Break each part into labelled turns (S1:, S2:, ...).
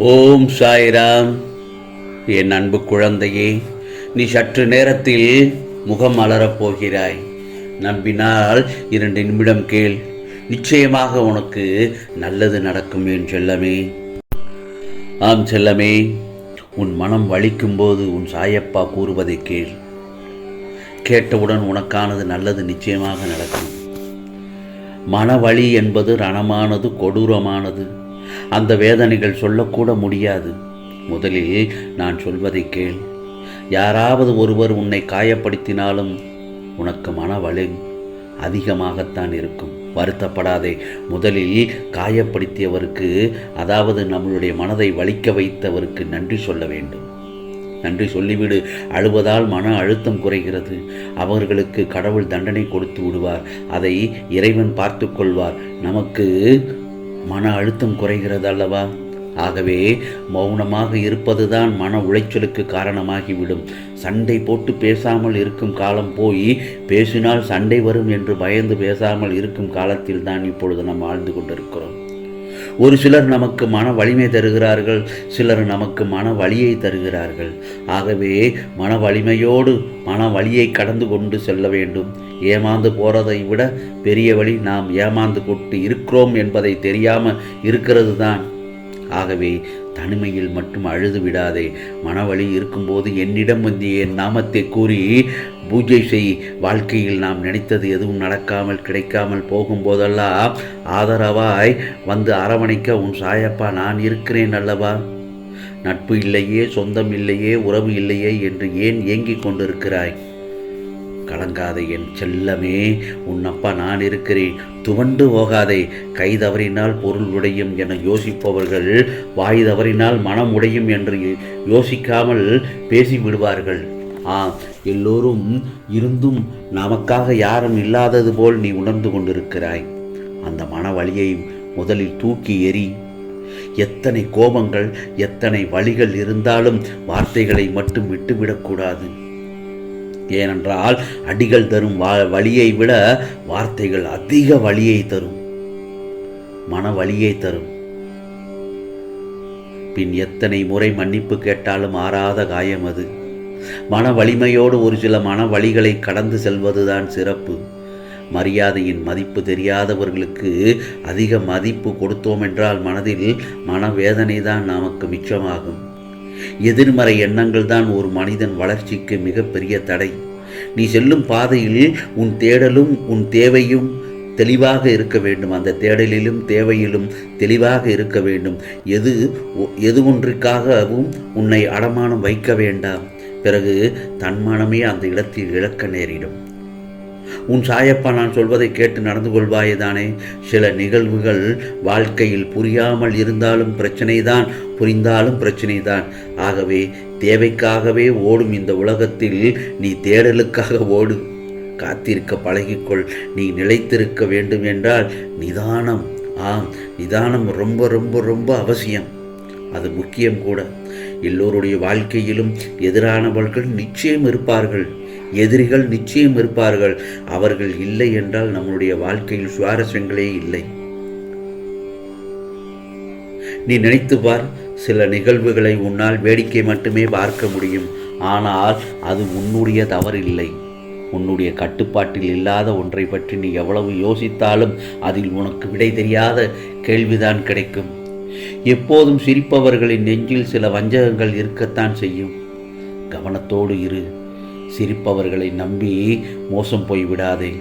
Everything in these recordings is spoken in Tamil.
S1: ஓம் சாய்ராம். என் அன்பு குழந்தையே நீ சற்று நேரத்தில் முகம் மலரப் போகிறாய். நம்பினால் இரண்டு நிமிடம் கேள். நிச்சயமாக உனக்கு நல்லது நடக்கும் என் செல்லமே. ஆம் செல்லமே உன் மனம் வலிக்கும்போது உன் சாயப்பா கூறுவதை கேள். கேட்டவுடன் உனக்கானது நல்லது நிச்சயமாக நடக்கும். மனவழி என்பது ரணமானது கொடூரமானது. அந்த வேதனைகள் சொல்லக்கூட முடியாது. முதலில் நான் சொல்வதை கேள். யாராவது ஒருவர் உன்னை காயப்படுத்தினாலும் உனக்கு மனவலி அதிகமாகத்தான் இருக்கும். வருத்தப்படாதே. முதலில் காயப்படுத்தியவருக்கு அதாவது நம்மளுடைய மனதை வலிக்க வைத்தவருக்கு நன்றி சொல்ல வேண்டும். நன்றி சொல்லிவிடு. அழுவதால் மன அழுத்தம் குறைகிறது. அவர்களுக்கு கடவுள் தண்டனை கொடுத்து விடுவார். அதை இறைவன் பார்த்து கொள்வார். நமக்கு மன அழுத்தம் குறைகிறது அல்லவா? ஆகவே மௌனமாக இருப்பதுதான் மன உளைச்சலுக்கு காரணமாகிவிடும். சண்டை போட்டு பேசாமல் இருக்கும் காலம் போய் பேசினால் சண்டை வரும் என்று பயந்து பேசாமல் இருக்கும் காலத்தில் தான் இப்பொழுது நாம் வாழ்ந்து கொண்டிருக்கிறோம். ஒரு சிலர் நமக்கு மன வலிமை தருகிறார்கள் சிலர் நமக்கு மன வலியை தருகிறார்கள். ஆகவே மன வலிமையோடு மன வழியை கடந்து கொண்டு செல்ல வேண்டும். ஏமாந்து போறதை விட பெரிய வழி நாம் ஏமாந்து கொண்டு இருக்கிறோம் என்பதை தெரியாமல் இருக்கிறது தான் ஆகவே தனிமையில் மட்டும் அழுது விடாதே. மனவழி இருக்கும்போது என்னிடம் வந்து என் நாமத்தை கூறி பூஜை செய். வாழ்க்கையில் நாம் நினைத்தது எதுவும் நடக்காமல் கிடைக்காமல் போகும்போதெல்லாம் ஆதரவாய் வந்து அரவணைக்க உன் சாயப்பா நான் இருக்கிறேன் அல்லவா? நட்பு இல்லையே சொந்தம் இல்லையே உறவு இல்லையே என்று ஏன் ஏங்கிக் கொண்டிருக்கிறாய்? கலங்காதே என் செல்லமே. உன்னப்பா நான் இருக்கிறேன். துவண்டு போகாதே. கை தவறினால் பொருள் உடையும் என யோசிப்பவர்கள் வாய் தவறினால் மனம் உடையும் என்று யோசிக்காமல் பேசிவிடுவார்கள். ஆ எல்லோரும் இருந்தும் நமக்காக யாரும் இல்லாதது போல் நீ உணர்ந்து கொண்டிருக்கிறாய். அந்த மன வழியை முதலில் தூக்கி எறி எத்தனை கோபங்கள் எத்தனை வழிகள் இருந்தாலும் வார்த்தைகளை மட்டும் விட்டுவிடக்கூடாது. ஏனென்றால் அடிகள் தரும் வா வழியை விட வார்த்தைகள் அதிக வழியை தரும். மன வழியை தரும். பின் எத்தனை முறை மன்னிப்பு கேட்டாலும் ஆறாத காயம் அது. மன வலிமையோடு ஒரு சில மன வழிகளை கடந்து செல்வதுதான் சிறப்பு. மரியாதையின் மதிப்பு தெரியாதவர்களுக்கு அதிக மதிப்பு கொடுத்தோம் என்றால் மனதில் மனவேதனை தான் நமக்கு மிச்சமாகும். எதிர்மறை எண்ணங்கள் தான் ஒரு மனிதன் வளர்ச்சிக்கு மிகப்பெரிய தடை. நீ செல்லும் பாதையில் உன் தேடலும் உன் தேவையும் தெளிவாக இருக்க வேண்டும். அந்த தேடலிலும் தேவையிலும் தெளிவாக இருக்க வேண்டும். எது எது ஒன்றுக்காகவும் உன்னை அடமானம் வைக்க வேண்டாம். பிறகு தன்மானமே அந்த இடத்தில் இழக்க நேரிடும். உன் சாயப்பா நான் சொல்வதை கேட்டு நடந்து கொள்வாயே தானே. சில நிகழ்வுகள் வாழ்க்கையில் புரியாமல் இருந்தாலும் பிரச்சனைதான் புரிந்தாலும் பிரச்சனைதான். ஆகவே தேவைக்காகவே ஓடும் இந்த உலகத்தில் நீ தேடலுக்காக ஓடு. காத்திருக்க பழகிக்கொள். நீ நிலைத்திருக்க வேண்டும் என்றால் நிதானம். ஆம் நிதானம் ரொம்ப ரொம்ப ரொம்ப அவசியம். அது முக்கியம் கூட. எல்லோருடைய வாழ்க்கையிலும் எதிரானவர்கள் நிச்சயம் இருப்பார்கள். எதிரிகள் நிச்சயம் இருப்பார்கள். அவர்கள் இல்லை என்றால் நம்முடைய வாழ்க்கையில் சுவாரஸ்யங்களே இல்லை. நீ நினைத்து பார் சில நிகழ்வுகளை உன்னால் வேடிக்கை மட்டுமே பார்க்க முடியும். ஆனால் அது உன்னுடைய தவறில்லை. உன்னுடைய கட்டுப்பாட்டில் இல்லாத ஒன்றை பற்றி நீ எவ்வளவு யோசித்தாலும் அதில் உனக்கு விடை தெரியாத கேள்விதான் கிடைக்கும். எப்போதும் சிரிப்பவர்களின் நெஞ்சில் சில வஞ்சகங்கள் இருக்கத்தான் செய்யும். கவனத்தோடு இரு. சிரிப்பவர்களை நம்பி மோசம் போய் விடாதே.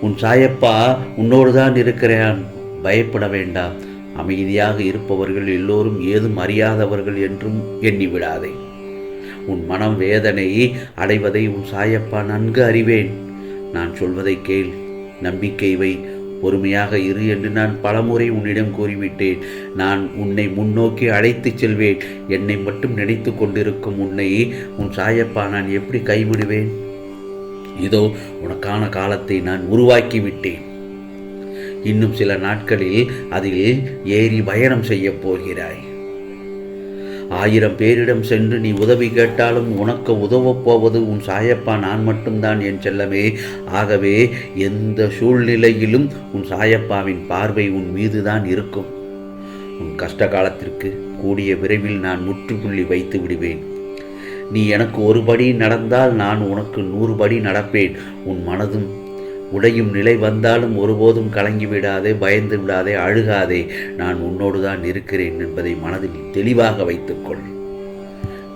S1: உன் சாயப்பா உன்னோடு தான் இருக்கிறான். பயப்பட வேண்டாம். அமைதியாக இருப்பவர்கள் எல்லோரும் ஏதும் அறியாதவர்கள் என்றும் எண்ணிவிடாதே. உன் மனம் வேதனை அடைவதை உன் சாயப்பா நன்கு அறிவேன். நான் சொல்வதை கேள் நம்பிக்கை வை. பொறுமையாக இரு என்று நான் பலமுறை உன்னிடம் கூறிவிட்டேன். நான் உன்னை முன்னோக்கி அழைத்துச் செல்வேன். என்னை மட்டும் நினைத்து கொண்டிருக்கும் உன்னை உன் சாயப்பா நான் எப்படி கைவிடுவேன்? இதோ உனக்கான காலத்தை நான் உருவாக்கி விட்டேன் இன்னும் சில நாட்களில் அதில் ஏறி பயணம் செய்யப் போகிறாய். ஆயிரம் பேரிடம் சென்று நீ உதவி கேட்டாலும் உனக்கு உதவப் போவது உன் சாயப்பா நான் மட்டும்தான் என் செல்லமே. ஆகவே எந்த சூழ்நிலையிலும் உன் சாயப்பாவின் பார்வை உன் மீதுதான் இருக்கும். உன் கஷ்ட காலத்திற்கு கூடிய விரைவில் நான் முற்றுப்புள்ளி வைத்து விடுவேன். நீ எனக்கு ஒரு படி நடந்தால் நான் உனக்கு நூறு படி நடப்பேன். உன் மனதும் உடையும் நிலை வந்தாலும் ஒருபோதும் கலங்கி விடாதே பயந்து விடாதே அழுகாதே. நான் உன்னோடு தான் இருக்கிறேன் என்பதை மனதில் தெளிவாக வைத்துக்கொள்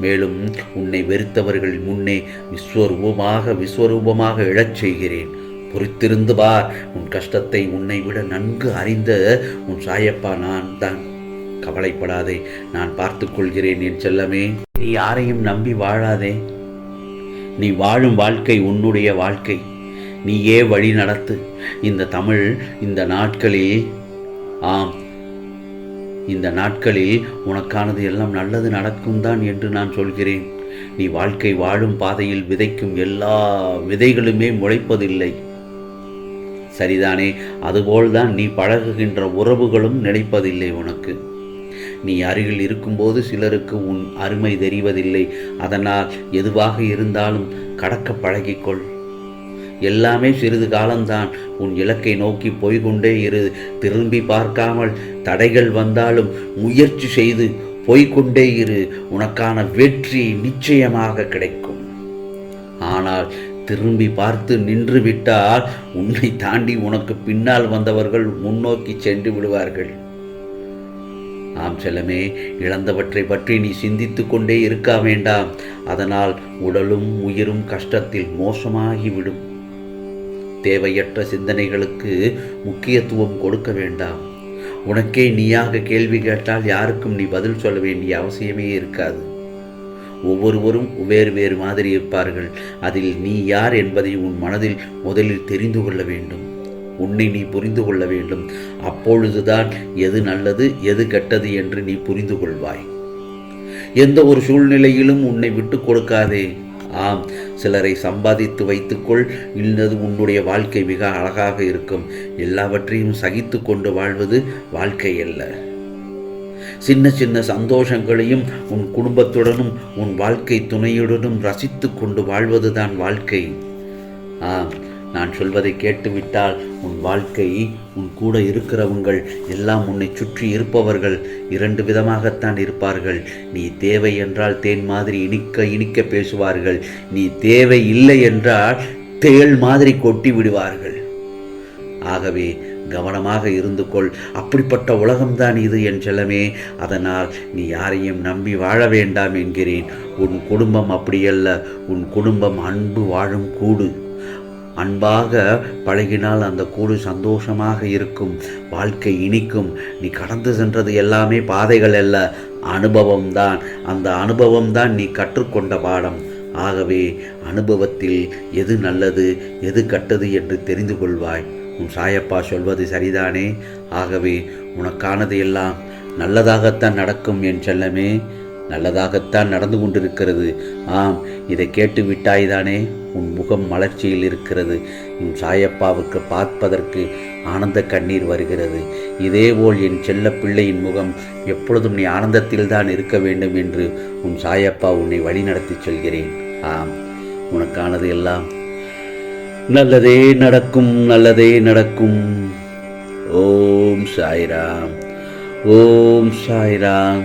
S1: மேலும் உன்னை வெறுத்தவர்கள் முன்னே விஸ்வரூபமாக விஸ்வரூபமாக எழச் செய்கிறேன். பொறுத்திருந்து பார் உன் கஷ்டத்தை உன்னை விட நன்கு அறிந்த உன் சாயப்பா நான் தான். கவலைப்படாதே நான் பார்த்து கொள்கிறேன் என் செல்லமே. நீ யாரையும் நம்பி வாழாதே. நீ வாழும் வாழ்க்கை உன்னுடைய வாழ்க்கை. நீயே வழி நடத்து. இந்த தமிழ் இந்த நாட்களில் ஆம் இந்த நாட்களில் உனக்கானது எல்லாம் நல்லது நடக்கும் தான் என்று நான் சொல்கிறேன். நீ வாழ்க்கை வாழும் பாதையில் விதைக்கும் எல்லா விதைகளுமே முளைப்பதில்லை. சரிதானே அதுபோல்தான் நீ பழகுகின்ற உறவுகளும் நினைப்பதில்லை உனக்கு. நீ அருகில் இருக்கும்போது சிலருக்கு உன் அருமை தெரிவதில்லை. அதனால் எதுவாக இருந்தாலும் கடக்க பழகிக்கொள். எல்லாமே சிறிது காலம்தான். உன் இலக்கை நோக்கி போய்கொண்டே இரு. திரும்பி பார்க்காமல் தடைகள் வந்தாலும் முயற்சி செய்து போய்கொண்டே இரு. உனக்கான வெற்றி நிச்சயமாக கிடைக்கும். ஆனால் திரும்பி பார்த்து நின்று விட்டால் உன்னை தாண்டி உனக்கு பின்னால் வந்தவர்கள் முன்னோக்கி சென்று விடுவார்கள். ஆம் செல்லமே இழந்தவற்றை பற்றி நீ சிந்தித்து கொண்டே இருக்க வேண்டாம். அதனால் உடலும் உயிரும் கஷ்டத்தில் மோசமாகிவிடும். தேவையற்ற சிந்தனைகளுக்கு முக்கியத்துவம் கொடுக்க வேண்டாம். உனக்கே நீயாக கேள்வி கேட்டால் யாருக்கும் நீ பதில் சொல்ல வேண்டிய அவசியமே இருக்காது. ஒவ்வொருவரும் வேறு வேறு மாதிரி இருப்பார்கள். அதில் நீ யார் என்பதை உன் மனதில் முதலில் தெரிந்து கொள்ள வேண்டும். உன்னை நீ புரிந்து கொள்ள வேண்டும். அப்பொழுதுதான் எது நல்லது எது கெட்டது என்று நீ புரிந்து கொள்வாய். எந்த ஒரு சூழ்நிலையிலும் உன்னை விட்டு கொடுக்காதே. ஆம் சிலரை சம்பாதித்து வைத்துக்கொள். இல்லது உன்னுடைய வாழ்க்கை மிக அழகாக இருக்கும். எல்லாவற்றையும் சகித்து கொண்டு வாழ்வது வாழ்க்கை அல்ல சின்ன சின்ன சந்தோஷங்களையும் உன் குடும்பத்துடனும் உன் வாழ்க்கை துணையுடனும் ரசித்து கொண்டு வாழ்வதுதான் வாழ்க்கை. ஆம் நான் சொல்வதை கேட்டுவிட்டால் உன் வாழ்க்கை உன் கூட இருக்கிறவங்கள் எல்லாம் உன்னை சுற்றி இருப்பவர்கள் இரண்டு விதமாகத்தான் இருப்பார்கள். நீ தேவை என்றால் தேன் மாதிரி இனிக்க இனிக்க பேசுவார்கள். நீ தேவை இல்லை என்றால் தேள் மாதிரி கொட்டி விடுவார்கள். ஆகவே கவனமாக இருந்து கொள். அப்படிப்பட்ட உலகம்தான் இது என் செல்லமே. அதனால் நீ யாரையும் நம்பி வாழ வேண்டாம் என்கிறேன். உன் குடும்பம் அப்படியல்ல. உன் குடும்பம் அன்பு வாழும் கூடு. அன்பாக பழகினால் அந்த கூடு சந்தோஷமாக இருக்கும். வாழ்க்கை இனிக்கும். நீ கடந்து சென்றது எல்லாமே பாதைகள் அல்ல. அனுபவம்தான். அந்த அனுபவம்தான் நீ கற்றுக்கொண்ட பாடம். ஆகவே அனுபவத்தில் எது நல்லது எது கட்டது என்று தெரிந்து கொள்வாய். உன் சாயப்பா சொல்வது சரிதானே? ஆகவே உனக்கானது எல்லாம் நல்லதாகத்தான் நடக்கும் என் செல்லமே. நல்லதாகத்தான் நடந்து கொண்டிருக்கிறது. ஆம் இதை கேட்டு விட்டாய்தானே உன் முகம் மலர்ச்சியில் இருக்கிறது. உன் சாயப்பாவுக்கு பார்ப்பதற்கு ஆனந்த கண்ணீர் வருகிறது. இதேபோல் என் செல்ல பிள்ளையின் முகம் எப்பொழுதும் நீ ஆனந்தத்தில் தான் இருக்க வேண்டும் என்று உன் சாயப்பா உன்னை வழிநடத்தி சொல்கிறேன். ஆம் உனக்கானது எல்லாம் நல்லதே நடக்கும் நல்லதே நடக்கும். ஓம் சாய்ராம் ஓம் சாய்ராம்.